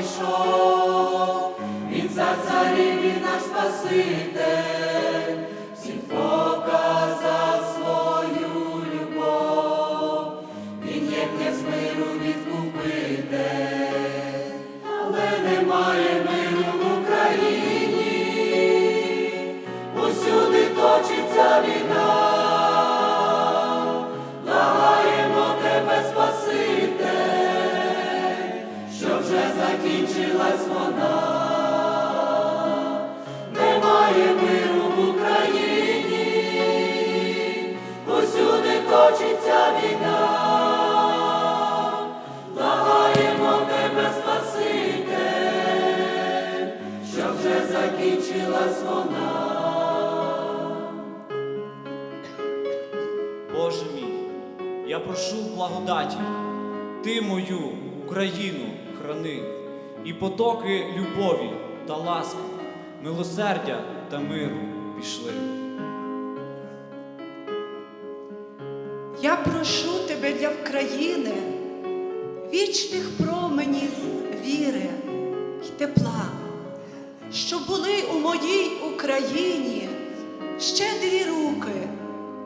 прийшов, Він цар царів, Він наш Спаситель, всім показав свою любов, Він є князь миру відкупитель, але немає миру в Україні, усюди точиться війна, Немає миру в Україні, усюди точиться війна, благаємо тебе, Спаситель, що вже закінчилась вона. Боже мій, я прошу благодаті, ти мою Україну храни, і потоки любові та ласки, милосердя та миру пішли. Я прошу тебе для України вічних променів віри й тепла, щоб були у моїй Україні щедрі руки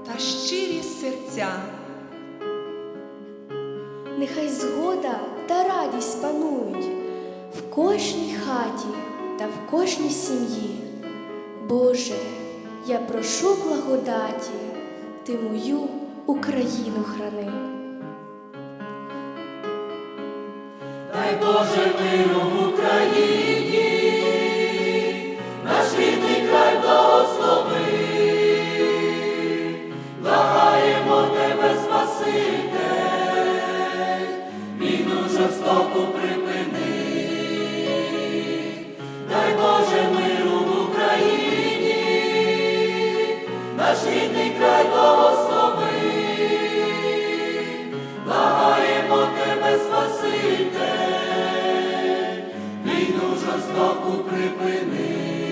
та щирі серця. Нехай згода та радість панують кожній хаті та в кожній сім'ї. Боже, я прошу благодаті, ти мою Україну храни. Дай Боже миру в Україні, наш рідний край благослови, благаємо тебе, спасите, війну жорстоку припини.